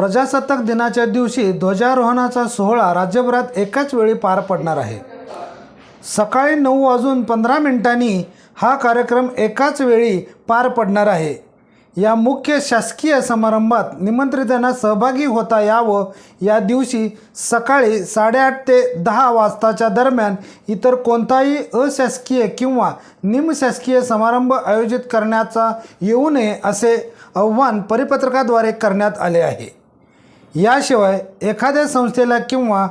प्रजासत्ताक दिनाच्या दिवशी ध्वजारोहणाचा सोहळा राज्यभरात एकाच वेळी पार पडणार आहे. सकाळी नऊ वाजून पंधरा मिनिटांनी हा कार्यक्रम एकाच वेळी पार पडणार आहे. या मुख्य शासकीय समारंभात निमंत्रितांना सहभागी होता यावं या दिवशी सकाळी साडेआठ ते दहा वाजताच्या दरम्यान इतर कोणताही अशासकीय किंवा निमशासकीय समारंभ आयोजित करण्याचा येऊ नये असे आव्हान परिपत्रकाद्वारे करण्यात आले आहे. याशिवाय एखाद्या संस्थेला किंवा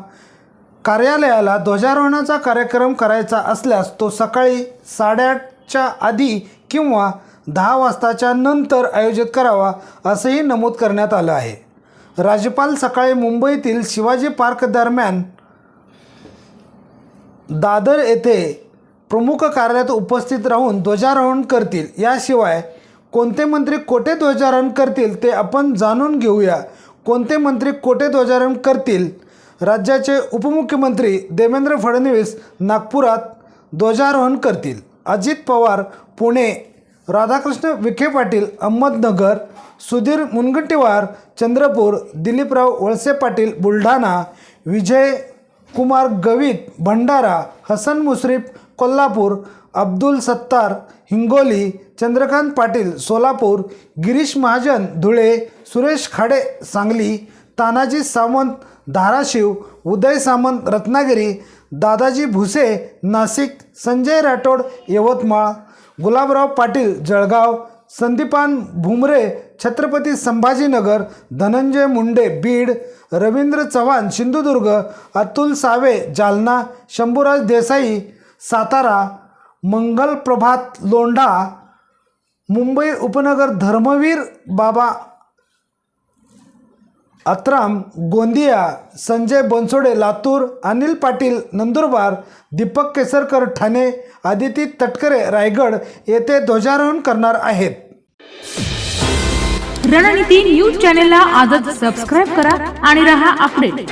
कार्यालयाला ध्वजारोहणाचा कार्यक्रम करायचा असल्यास तो सकाळी साडेआठच्या आधी किंवा दहा वाजताच्या नंतर आयोजित करावा असंही नमूद करण्यात आलं आहे. राज्यपाल सकाळी मुंबईतील शिवाजी पार्क दरम्यान दादर येथे प्रमुख कार्यालयात उपस्थित राहून ध्वजारोहण करतील. याशिवाय कोणते मंत्री कोठे ध्वजारोहण करतील ते आपण जाणून घेऊया. कोणते मंत्री कोठे ध्वजारोहण करतील? राज्याचे उपमुख्यमंत्री देवेंद्र फडणवीस नागपुरात ध्वजारोहण करतील. अजित पवार पुणे राधाकृष्ण विखे पाटील अहमदनगर सुधीर मुनगंटीवार चंद्रपूर दिलीपराव वळसे पाटील बुलढाणा विजय कुमार गवित भंडारा हसन मुश्रीफ कोल्हापूर अब्दुल सत्तार हिंगोली चंद्रकांत पाटील सोलापूर गिरीश महाजन धुळे सुरेश खाडे सांगली तानाजी सावंत धाराशिव उदय सामंत रत्नागिरी दादाजी भुसे नाशिक संजय राठोड यवतमाळ गुलाबराव पाटील जळगाव संदीपान भुमरे छत्रपती संभाजीनगर धनंजय मुंडे बीड रवींद्र चव्हाण सिंधुदुर्ग अतुल सावे जालना शंभूराज देसाई सातारा मंगल प्रभात लोंढा मुंबई उपनगर धर्मवीर बाबा अत्राम गोंदिया संजय बनसोडे लातूर अनिल पाटील नंदुरबार दीपक केसरकर ठाणे आदिती तटकरे रायगड येथे ध्वजारोहण करणार आहेत. रणनीती न्यूज चॅनेलला आजच सबस्क्राईब करा आणि रहा अपडेट